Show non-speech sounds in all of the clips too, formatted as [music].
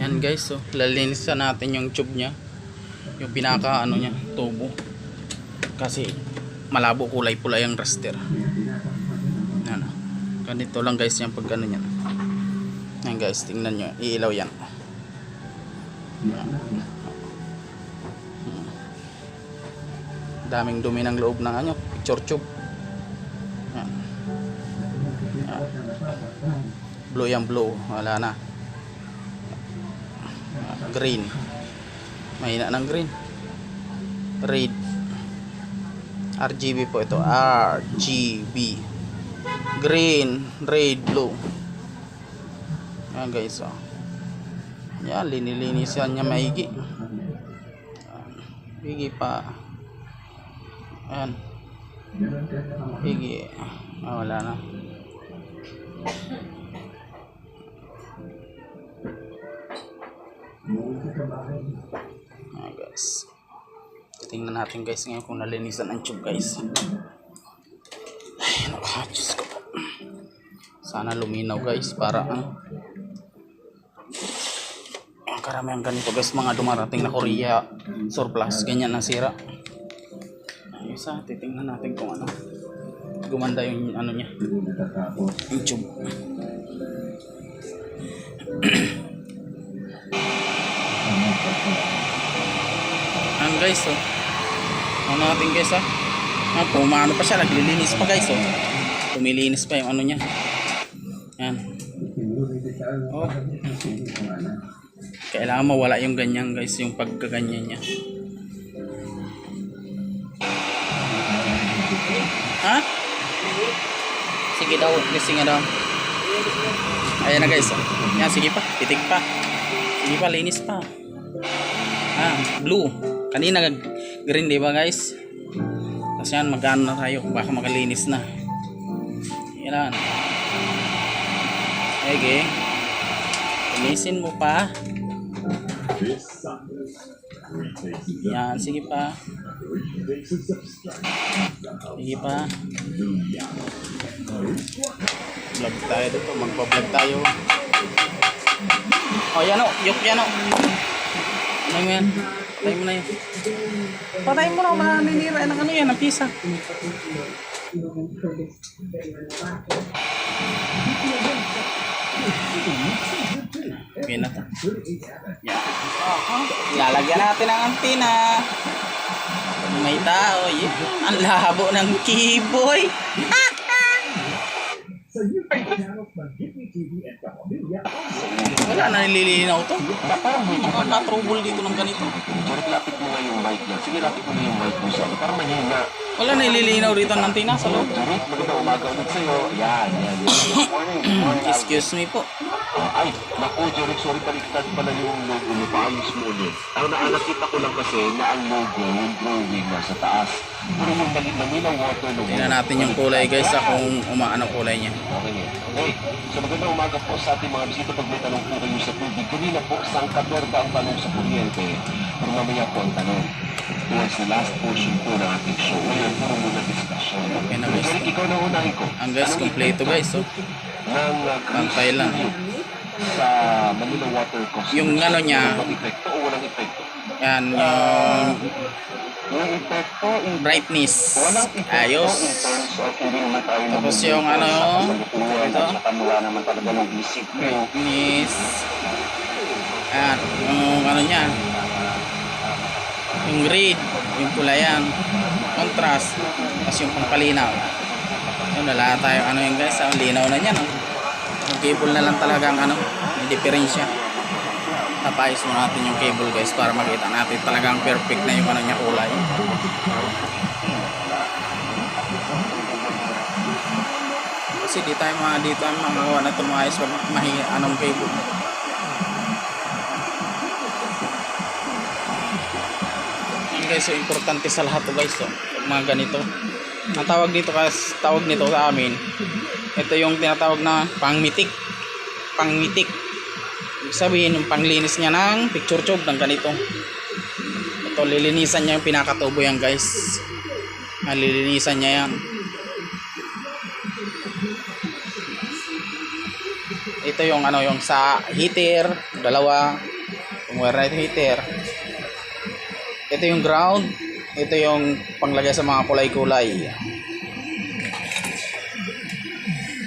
Ayan guys, so lalinisan natin yung tube niya. Yung pinaka ano niya, tubo. Kasi malabo kulay pula yung raster. Ayan. Ganito lang guys yung pag niya. Ayan guys, tingnan nyo. Iilaw yan. Daming dumi ng loob ng ano, picture tube. Ayan. Ayan. Blue yung blue. Wala na. Green. Mahina ng green. Red. RGB po ito. RGB. Green, red, blue. Ayan guys, oh. Yan, linilinisan niya maigi. Bigi pa. Ayan. Bigi. Ah, wala na. Ayan guys. Tingnan natin guys ngayon kung nalinisan ang tube guys. Ay, naku, Diyos ko po. Sana luminaw guys para ang ang karamihan ganito guys mga dumarating na Korea surplus ganyan ang sira Ay, isa titingnan natin kung ano gumanda yung ano niya yung tube [clears throat] [clears throat] Ayan guys oh. Ano natin guys ah. Ah, pumano pa siya naglilinis pa guys oh. Tumilinis pa yung ano niya. Yan. Oh. Kailangan mawala yung ganyan guys yung pagkaganyan niya. Ha? sige daw gising nga daw. Ayan na guys. Oh. yan sige pa. Titig pa. Sige pa linis pa ah blue. Kanina green di ba guys? Tapos yan magano na tayo baka makalinis na. Yan. Okay linisin mo pa. Yan sige pa. Sige pa. Vlog tayo dito magpa-vlog tayo. Oh yan o yok yan o ano mo yan patay mo na yan patay mo na maninira ng ano yan ng pisa Okay na to. Yan. Lalagyan natin ng antina. May tao. Yeah. Ang labo ng keyboy. Wala na nililinaw to. Makaka-trouble dito ng ganito. Sorry, lapit mo nga yung mic lang. Sige, lapit mo na yung mic mo sa akin. Para mahina. Wala na nililinaw dito ng antina sa loob. Sorry, magandang umaga ulit sa'yo. Yan, yan. Excuse me po. Ay, naku, Jeric, sorry, baliktad pala yung logo mo. Paayos mo ulit. Ang nakita ko lang kasi na ang logo, yung drawing nasa taas. Pero yung mali na ng water logo. Tingnan natin yung kulay guys sa kung umaano kulay niya. Okay, okay. So magandang umaga po sa ating mga bisita pag may tanong po kayo sa tubig. Kanina po, saan ba ang tanong sa kuryente? Pero mamaya po ang tanong. Towards the last portion po ng ating show. Ngayon, puro muna discussion. Okay na, guys. Ikaw na unahin ko. Ang guys, kompleto guys. Oh. Ng uh, Pantay lang. Sa Manila Water Cost. Yung ano niya- Walang epekto o walang epekto? Yan yung Yung epekto, in brightness. Walang epekto Ayos. in terms of hindi naman tayo Tapos yung ano, ito. wala naman talaga ng isip mo. Brightness. Ayan. Yung ano niya. Yung red. Yung pulayan. Contrast. Tapos yung pangpalinaw. Yun, wala tayo ano yung guys. Ang linaw na niya. No? Yung cable na lang talaga ang ano. May diferensya. Tapayos mo natin yung cable guys para makita natin talagang perfect na yung ano niya kulay. Kasi di tayo mga dito ang magawa na tumayos pag mahi anong cable. Yun guys, so importante sa lahat to guys. So, pag mga ganito. Ang tawag dito kasi tawag nito sa amin. Ito yung tinatawag na pangmitik. Pangmitik. Ibig sabihin yung panglinis niya ng picture tube ng ganito. Ito lilinisan niya yung pinakatubo yan guys. Ah, Lilinisan niya yan. Ito yung ano yung sa heater, dalawa. Yung wire ito heater. Ito yung ground. Ito yung panglagay sa mga kulay-kulay.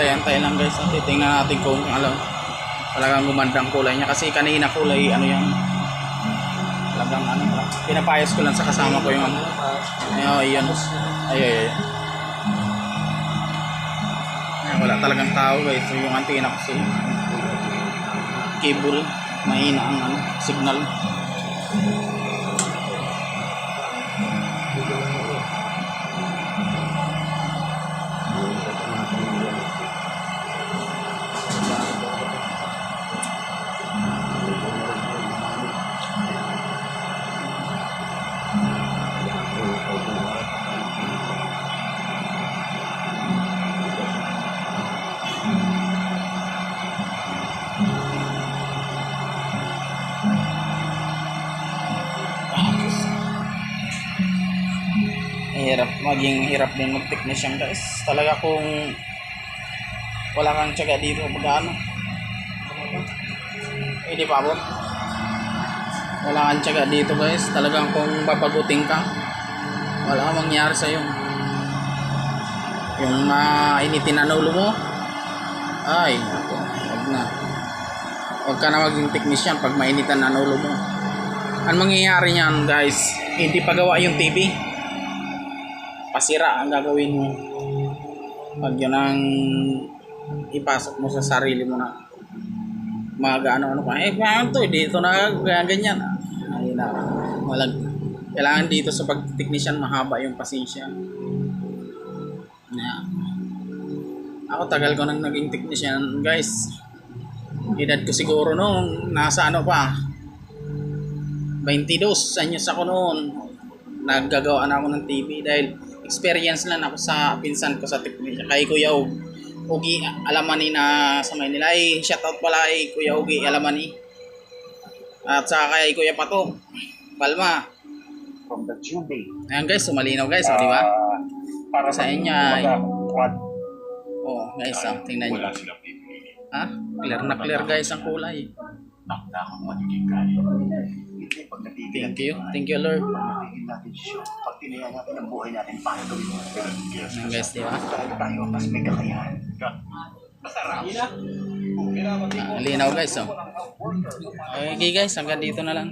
Antay-antay lang guys. At titingnan natin kung alam talagang gumandang kulay niya. Kasi kanina kulay ano yan. Talagang ano. Pinapayos ko lang sa kasama ko yung ano. Ayun, yun. Ay, ay, ay. Ay, wala talagang tao guys. So, yung antenna kasi cable. Mahina ang ano, signal. Hirap maging hirap din mag technician guys talaga kung wala kang tiyaga dito pag ano hindi pa abot wala kang tiyaga dito guys. Talagang kung papagutin ka wala kang mangyari sa'yo. Yung mainitin na ulo mo ay ako wag na. Wag ka na maging technician pag mainitan na ulo mo. Ang mangyayari niyan guys? Hindi pa gawa yung TV pasira ang gagawin mo. Pag yun ang ipasok mo sa sarili mo na mga ano ano pa. Eh paano to dito na kaya ganyan. Ay na. Walang kailangan dito sa pag technician mahaba yung pasensya. Na ako tagal ko nang naging technician guys. Edad ko siguro noong nasa ano pa? 22 anyos ako noon. Naggagawa na ako ng TV dahil experience lang ako sa pinsan ko sa technician kay Kuya Og. Ugi Alamani na sa Maynila ay shoutout pala kay Kuya Ugi Alamani at sa kay Kuya Pato Palma. From the tubing. ayan guys sumalinaw guys oh, di ba? Para Sa inyo ay- oh guys oh, tingnan nyo. silang pipili. ha? Clear na clear guys ang kulay. Takda ang magiging thank you thank you Lord natin siya. Pag tinaya natin ang buhay natin, paano gawin mo? ayan guys di ba Dahil tayo, mas may kakayahan. Masarap. Ah, linaw guys oh okay guys hanggang dito na lang